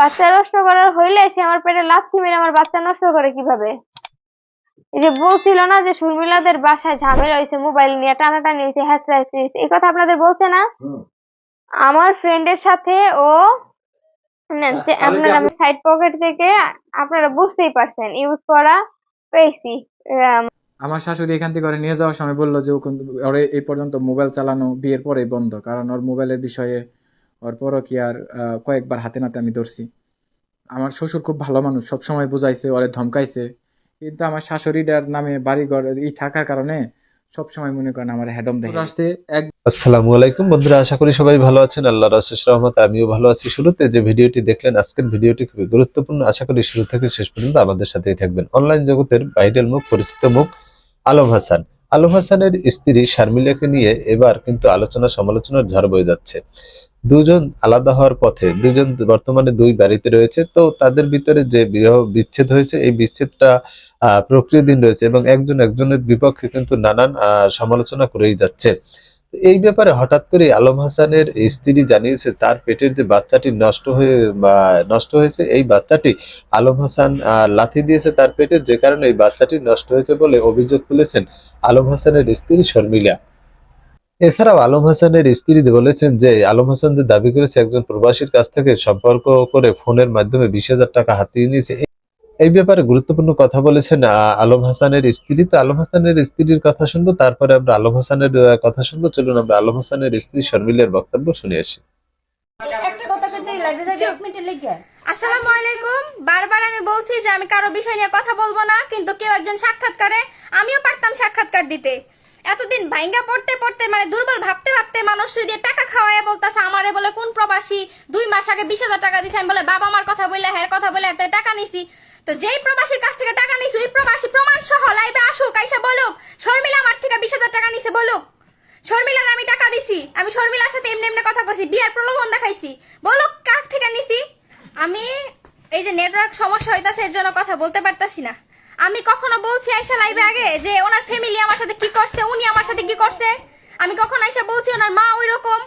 বাচ্চা নষ্ট করার হইলে সে আমার পেটে লাথি মেরে আমার বাচ্চা নষ্ট করে কীভাবে? এই যে বলছিল না যে সুরমিলাদের বাসায় ঝামেলা হয়েছে মোবাইল নিয়ে টানাটানি হয়েছে হয়েছে এই কথা আপনাদের বলছে না? আমার ফ্রেন্ডের সাথে ও না, যে আপনার আমি সাইড পকেট থেকে আপনারা বুঝতেই পারছেন ইউজ করা পেয়েছি। আহ, আমার শাশুড়ি এখান থেকে ওরে নিয়ে যাওয়ার সময় বলল যে ও কিন্তু ওরে এই পর্যন্ত মোবাইল চালানো বিয়ের পরেই বন্ধ কারণ ওর মোবাইলের বিষয়ে ওর পরও কি আর কয়েকবার হাতে নাতে আমি ধরছি। আমার শ্বশুর খুব ভালো মানুষ সব সময় বুঝাইছে ওরে ধমকাইছে। কিন্তু আমার শাশুড়িটার নামে বাড়িঘর এই থাকার কারণে সব সময় মনে করেন আমার হ্যাডম দেখে আসতে এক আসসালামু আলাইকুম। বন্ধুরা আশা করি সবাই ভালো আছেন। আল্লাহর অশেষ রহমত আমিও ভালো আছি। শুরুতে যে ভিডিওটি দেখলেন আজকের ভিডিওটি খুবই গুরুত্বপূর্ণ। আশা করি শুরু থেকে শেষ পর্যন্ত আমাদের সাথেই থাকবেন। অনলাইন জগতের ভাইরাল মুখ পরিচিত মুখ আলম হাসান। আলম হাসানের স্ত্রী শারমিলাকে নিয়ে এবার কিন্তু আলোচনা সমালোচনার ঝড় বয়ে যাচ্ছে। দুজন আলাদা হওয়ার পথে, দুজন বর্তমানে দুই বাড়িতে রয়েছে, তো তাদের ভিতরে যে বিবাহ বিচ্ছেদ হয়েছে, এই বিচ্ছেদটা প্রক্রিয়াধীন রয়েছে এবং একজন একজনের বিপক্ষে কিন্তু নানান সমালোচনা করেই যাচ্ছে। এই ব্যাপারে হঠাৎ করে আলম হাসানের স্ত্রী জানিয়েছে, তার পেটের যে বাচ্চাটি নষ্ট হয়ে নষ্ট হয়েছে, এই বাচ্চাটি আলম হাসান লাথি দিয়েছে তার পেটে, যে কারণে এই বাচ্চাটি নষ্ট হয়েছে বলে অভিযোগ তুলেছেন আলম হাসানের স্ত্রী শর্মিলা। এছাড়াও আলম হাসানের স্ত্রী বলেছেন যে, আলম হাসান যে দাবি করেছে, একজন প্রবাসীর কাছ থেকে সম্পর্ক করে ফোনের মাধ্যমে বিশ হাজার টাকা হাতিয়ে নিয়েছে, এই- ব্যাপারে গুরুত্বপূর্ণ কথা বলেছেন আলম হাসানের স্ত্রী। তো আলম হাসানের স্ত্রীর কথা শুনব, তারপরে আমরা আলম হাসানের কথা শুনব। চলুন আমরা আলম হাসানের স্ত্রী শর্মিলের বক্তব্য শুনে আসি। বলছি যে, আমি কারও বিষয় নিয়ে কথা বলব না, কিন্তু কেউ একজন সাক্ষাৎকারে, আমিও পারতাম সাক্ষাৎকার দিতে। এতদিন ভাইঙ্গা পড়তে পড়তে মানে দুর্বল ভাবতে ভাবতে মানুষ দিয়ে টাকা খাওয়ায় বলতেছে, আমারে বলে কোন প্রবাসী দুই মাস আগে বিশ হাজার টাকা দিছে, আমি বলে, বাবা মার কথা বললে হ্যার কথা বলে এত টাকা নিছি। তো যেই প্রবাসীর কাছ থেকে টাকা নিছি, ওই প্রবাসী প্রমাণ সহ লাইভে আসুক, আইসা বলুক, শর্মিলা আমার থেকে বিশ হাজার টাকা নিছে, বলুক। শর্মিলার আমি টাকা দিছি, আমি শর্মিলার সাথে এমনি এমনি কথা কইছি বিয়ার প্রলোভন দেখাইছি। বলুক কার থেকে নিছি? আমি এই যে নেটওয়ার্ক সমস্যা হইতাছে, এর জন্য কথা বলতে পারতাছি না। আমি কখনো বলছি আইসা লাইভে আগে যে ওনার ফ্যামিলি আমার সাথে কি করছে, উনি আমার সাথে কি করছে? আমি কখন আইসা বলছি ওনার মা ওই রকম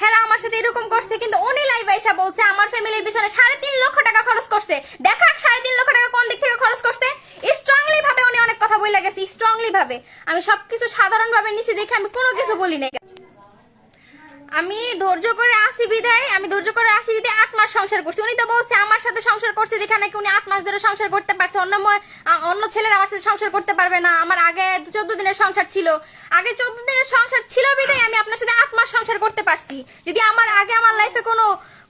হ্যাঁ আমার সাথে এরকম করছে, কিন্তু উনি লাইভে আইসা বলছে, আমার ফ্যামিলির পিছনে সাড়ে তিন লক্ষ টাকা খরচ করছে। দেখাক সাড়ে তিন লক্ষ টাকা কোন দিক থেকে খরচ করছে। স্ট্রংলি ভাবে উনি অনেক কথা বলে গেছে স্ট্রংলি ভাবে। আমি সবকিছু সাধারণ ভাবে নিছি দেখে আমি কোনো কিছু বলি নাই। আমি ধৈর্য করে আসি বিধায় আমি ধৈর্য করে আসি বিধায় আট মাস সংসার করছি। উনি তো বলছে, আমার সাথে সংসার করছে যেখানে নাকি উনি আট মাস ধরে সংসার করতে পারছে। অন্য অন্য ছেলেরা আমার সাথে সংসার করতে পারবে না। আমার আগে চোদ্দ দিনের সংসার ছিল। আগে চোদ্দ দিনের সংসার ছিল বিধায় আমি আপনার সাথে আট মাস সংসার করতে পারছি। যদি আমার আগে আমার লাইফে কোনো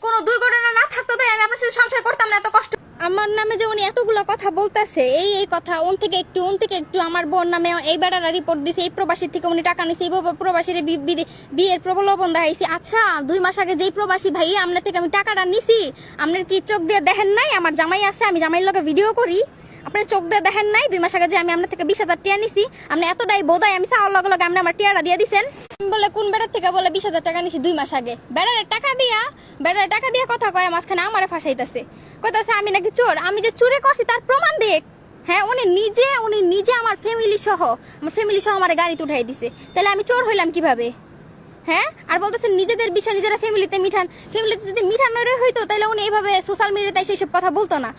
কোনো দুর্ঘটনা না থাকতো তাই আমি আপনার সাথে সংসার করতাম না, এত কষ্ট। আমার নামে যে উনি এতগুলো কথা বলতেছে, এই এই কথা, উন থেকে একটু, উন থেকে একটু আমার বোন নামে এই বেড়ারা রিপোর্ট দিছে, এই প্রবাসী থেকে উনি টাকা নিছে, এই প্রবাসীর বিয়ের প্রবলবন দেখাইছি। আচ্ছা দুই মাস আগে যেই প্রবাসী ভাই আপনার থেকে আমি টাকাটা নিছি, আপনার কি চোখ দিয়ে দেখেন নাই? আমার জামাই আছে, আমি জামাইয়ের লগে ভিডিও করি। আপনার চোখ দিয়ে দেখেন নাই? দুই মাস আগে যে আমি আপনার থেকে বিশ হাজার টিয়া নিছি, আপনি এতটাই বোধাই আমি চাওয়ার লগে লগে আপনি আমার টিয়ারা দিয়ে আমি বলে, কোন বেড়ার থেকে বলে বিশ হাজার টাকা নিছি দুই মাস আগে? বেড়ারে টাকা দিয়া বেড়ারে টাকা দিয়া কথা কয়, মাঝখানে আমারে ফাঁসাইতেছে। কইতাছে, আমি নাকি চোর? আমি যে চুরি করছি তার প্রমাণ দেখ হ্যাঁ উনি নিজে উনি নিজে আমার ফ্যামিলি সহ, আমার ফ্যামিলি সহ আমার গাড়িতে উঠাই দিছে। তাহলে আমি চোর হইলাম কীভাবে? হ্যাঁ আর বলতেছে নিজেদের বিষয় নিজেরা ফ্যামিলিতে মিঠান। ফ্যামিলিতে যদি মিঠানোরে হইতো, তাহলে উনি এইভাবে সোশ্যাল মিডিয়াতে সেই সব কথা বলতো না।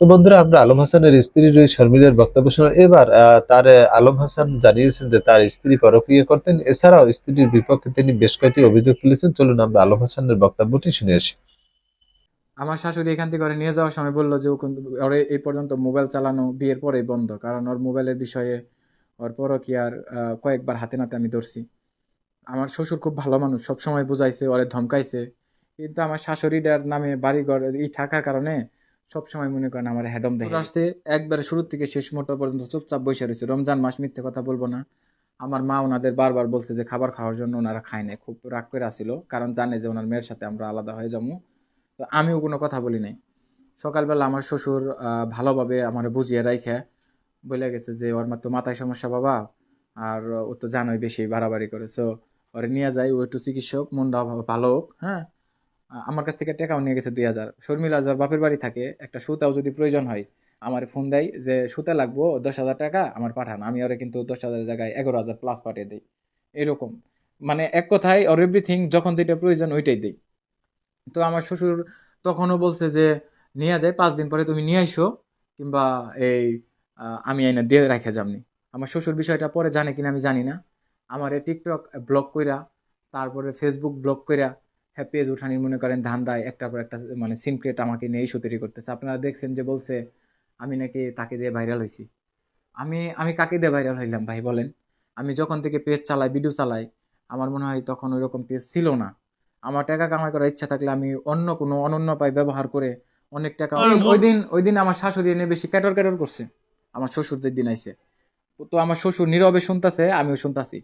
তো বন্ধুরা আমরা আলম হাসানের স্ত্রী শর্মিলের বক্তব্য শুনলাম এবার তার আলম হাসান জানিয়েছেন যে তার স্ত্রী পরকীয়া করতেন। এছাড়াও স্ত্রীর বিপক্ষে তিনি বেশ কয়েকটি অভিযোগ তুলেছেন। চলুন আমরা আলম হাসানের বক্তব্যটি শুনে আসি। আমার শাশুড়ি এখান থেকে নিয়ে যাওয়ার সময় বলল যে ওরে এই পর্যন্ত মোবাইল চালানো বিয়ের পরেই বন্ধ। কারণ ওর মোবাইলের বিষয়ে ওর আহ, কয়েকবার হাতে নাতে আমি ধরছি। আমার শ্বশুর খুব ভালো মানুষ সবসময় বুঝাইছে ওরে ধমকাইছে। কিন্তু আমার শাশুড়িটার নামে বাড়িঘর এই থাকার কারণে সব সময় মনে করেন আমার হ্যাডম দেখে আসতে একবারে শুরু থেকে শেষ মুহূর্ত পর্যন্ত চুপচাপ বসে রয়েছে। রমজান মাস মিথ্যে কথা বলব না। আমার মা ওনাদের বারবার বলছে যে খাবার খাওয়ার জন্য ওনারা খায় না খুব রাগ করে আসছিল কারণ জানে যে ওনার মেয়ের সাথে আমরা আলাদা হয়ে যাব। তো আমিও কোনো কথা বলি নাই। সকালবেলা আমার শ্বশুর আহ, ভালোভাবে আমার বুঝিয়ে রাইখে বলে গেছে যে ওর মা তো মাথায় সমস্যা বাবা আর ও তো জানোই বেশি বাড়াবাড়ি করে। সো ওরে নিয়ে যাই ও একটু চিকিৎসক মনটা ভালো হোক হ্যাঁ? আমার কাছ থেকে টাকাও নিয়ে গেছে দুই হাজার। শর্মিলা যার বাপের বাড়ি থাকে, একটা সুতাও যদি প্রয়োজন হয়, আমার ফোন দেয় যে, সুতা লাগবো, দশ হাজার টাকা আমার পাঠান, আমি ওরে কিন্তু দশ হাজার জায়গায় এগারো হাজার প্লাস পাঠিয়ে দিই। এরকম। মানে এক কথায় ওর এভরিথিং যখন যেটা প্রয়োজন ওইটাই দিই। তো আমার শ্বশুর তখনও বলছে যে, নিয়ে যায়, পাঁচ দিন পরে তুমি নিয়ে আইসো, কিংবা এই আমি এনে দিয়ে রাখে যামনি। আমার শ্বশুর বিষয়টা পরে জানে কিনা আমি জানি না। আমার টিকটক ব্লক কইরা, তারপরে ফেসবুক ব্লক কইরা হ্যাঁ পেজ উঠানি মনে করেন ধান দেয় একটার পর একটা মানে সিন ক্রিয়েট আমাকে নিয়ে ইস্যু তৈরি করতেছে। আপনারা দেখছেন যে বলছে আমি নাকি তাকে দিয়ে ভাইরাল হয়েছি আমি আমি কাকে দিয়ে ভাইরাল হইলাম ভাই বলেন? আমি যখন থেকে পেজ চালাই ভিডিও চালাই আমার মনে হয় তখন ওই রকম পেজ ছিল না। আমার টাকা কামাই করার ইচ্ছা থাকলে আমি অন্য কোনো অনন্য পাই ব্যবহার করে অনেক টাকা ওই দিন ওই দিন আমার শাশুড়ি এনে বেশি ক্যাটর ক্যাটর করছে। আমার শ্বশুর যে দিন আইছে। তো আমার শ্বশুর নীরবে শুনতাছে আমিও শুনতাছি।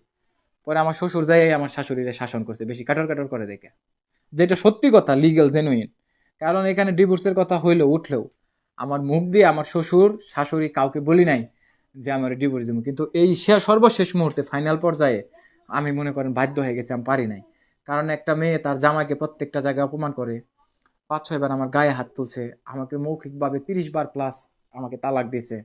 পরে আমার শ্বশুর যাই আমার শাশুড়িরে শাসন করছে বেশি কাটর কাটর করে দেখে। যেটা সত্যি কথা লিগ্যাল জেনুইন কারণ এখানে ডিভোর্সের কথা হইলেও, উঠলেও, আমার মুখ দিয়ে আমার শ্বশুর, শাশুড়ি কাউকে বলি নাই যে আমার ডিভোর্স দেবো। কিন্তু এই সর্বশেষ মুহূর্তে ফাইনাল পর্যায়ে আমি মনে করেন বাধ্য হয়ে গেছি, আমি পারি নাই। কারণ একটা মেয়ে তার জামাকে প্রত্যেকটা জায়গায় অপমান করে। পাঁচ ছয়বার আমার গায়ে হাত তুলছে, আমাকে মৌখিকভাবে তিরিশ বার প্লাস আমাকে তালাক দিয়েছে।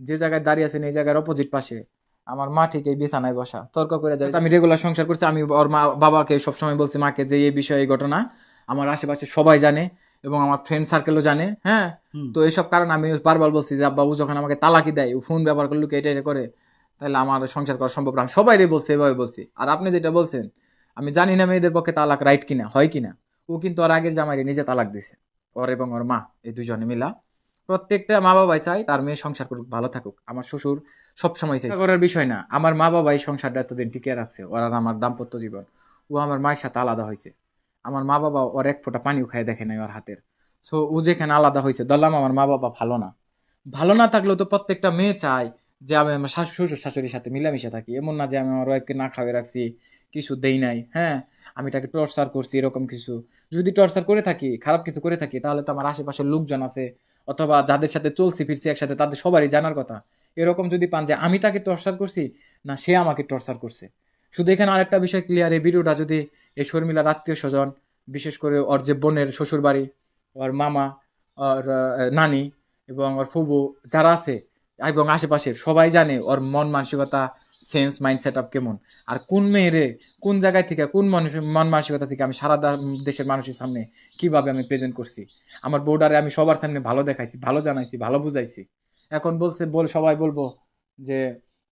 যে জায়গায় দাঁড়িয়ে আছেন, এই জায়গার অপোজিট পাশে। আমার মা ঠিক এই বিছানায় বসা। তর্ক করে যায় আমি রেগুলার সংসার করছি আমি ওর মা বাবাকে সবসময় বলছি মাকে যে এই বিষয়ে এই ঘটনা আমার আশেপাশে সবাই জানে এবং আমার ফ্রেন্ড সার্কেলও জানে হ্যাঁ? তো এইসব কারণে আমি বারবার বলছি যে আব্বাবু যখন আমাকে তালাকি দেয় ফোন ব্যবহার করলে এটা এটা করে তাহলে আমার সংসার করা সম্ভব না। আমি সবাই বলছি এভাবে বলছি। আর আপনি যেটা বলছেন আমি জানি না মেয়েদের পক্ষে তালাক রাইট কিনা হয় কিনা। ও কিন্তু ওর আগের জামাইরে নিজে তালাক দিছে ওর এবং ওর মা এই দুজনে মিলা। প্রত্যেকটা মা বাবাই চাই তার মেয়ে সংসার করুক ভালো থাকুক। আমার শ্বশুর সবসময় চাই করার বিষয় না। আমার মা বাবাই সংসারটা এতদিন টিকে রাখছে ওর আমার দাম্পত্য জীবন। ও আমার মায়ের সাথে আলাদা হয়েছে। আমার মা বাবা ওর এক ফোঁটা পানিও খায় দেখে নাই ওর হাতের। সো ও যেখানে আলাদা হয়েছে ধরলাম আমার মা বাবা ভালো না। ভালো না থাকলেও তো প্রত্যেকটা মেয়ে চায় যে আমি আমার শাশু শ্বশুর শাশুড়ির সাথে মিলামিশে থাকি। এমন না যে আমি আমার ওয়াইফকে না খাওয়াই রাখছি কিছু দেই নাই হ্যাঁ? আমি তাকে টর্চার করছি এরকম কিছু। যদি টর্চার করে থাকি খারাপ কিছু করে থাকি তাহলে তো আমার আশেপাশের লোকজন আছে অথবা যাদের সাথে চলছি, ফিরছি একসাথে, তাদের সবারই জানার কথা। এরকম যদি পান যে, আমি তাকে টর্চার করছি? না, সে আমাকে টর্চার করছে। শুধু এখানে আরেকটা বিষয় ক্লিয়ার এই ভিডিওটা যদি এই শর্মিলার আত্মীয় স্বজন, বিশেষ করে ওর যে বোনের শ্বশুর বাড়ি ওর মামা, ওর নানি এবং ওর ফুবু, যারা আছে, এবং আশেপাশের সবাই জানে ওর মন মানসিকতা সেন্স মাইন্ড সেট আপ কেমন? আর কোন মেয়েরে, কোন জায়গায় থেকে, কোন মন মানসিকতা থেকে আমি সারা দেশের মানুষের সামনে কীভাবে আমি প্রেজেন্ট করছি? আমার বোর্ডারে আমি সবার সামনে ভালো দেখাইছি, ভালো জানাইছি, ভালো বুঝাইছি। এখন বলছে, বল সবাই বলব যে,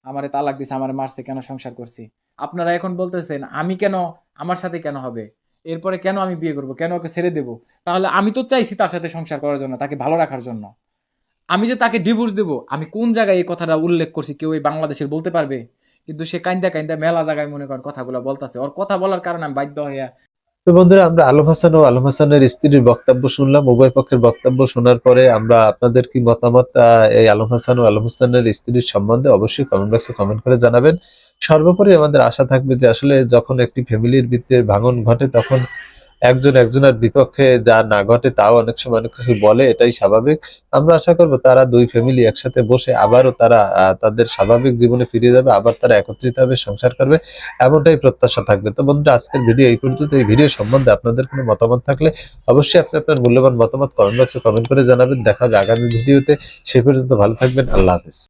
আমারে তালাক দিছে, আমার মারছে, কেন সংসার করছি? আপনারা এখন বলতেছেন, আমি কেন, আমার সাথে কেন হবে? এরপরে কেন আমি বিয়ে করব? কেন ওকে ছেড়ে দেব? তাহলে আমি তো চাইছি তার সাথে সংসার করার জন্য, তাকে ভালো রাখার জন্য। আমি যে তাকে ডিভোর্স দেব, আমি কোন জায়গায় এই কথাটা উল্লেখ করছি? কেউ এই বাংলাদেশের বলতে পারবে? কিন্তু সে কাইন্দা কাইন্দা মেলা জায়গায় মনে করেন কথাগুলো বলতাছে। ওর কথা বলার কারণে আমি বাধ্য হইয়া তো বন্ধুরা, আমরা আলম হাসান ও আলম হাসানের স্ত্রীর বক্তব্য শুনলাম। উভয় পক্ষের বক্তব্য শোনার পরে আমরা আপনাদের কি মতামত এই আলম হাসান ও আলম হাসানের স্ত্রীর সম্বন্ধে অবশ্যই কমেন্ট বক্সে কমেন্ট করে জানাবেন। সর্বোপরি আমাদের আশা থাকবে যে আসলে যখন একটি ফ্যামিলির ভিতরে ভাঙন ঘটে, তখন একজন একজনের বিপক্ষে যা না ঘটে তাও অনেক সময় অনেক কিছু বলে, এটাই স্বাভাবিক। আমরা আশা করব তারা দুই ফ্যামিলি একসাথে বসে আবারও তারা তাদের স্বাভাবিক জীবনে ফিরে যাবে, আবার তারা একত্রিত হবে, সংসার করবে, এমনটাই প্রত্যাশা থাকবে। তো বন্ধুরা, আজকের ভিডিও এই পর্যন্ত। এই ভিডিও সম্বন্ধে আপনাদের কোনো মতামত থাকলে অবশ্যই আপনি আপনার মূল্যবান মতামত কমেন্ট বক্সে কমেন্ট করে জানাবেন। দেখা হবে আগামী ভিডিওতে সে পর্যন্ত ভালো থাকবেন। আল্লাহ হাফেজ।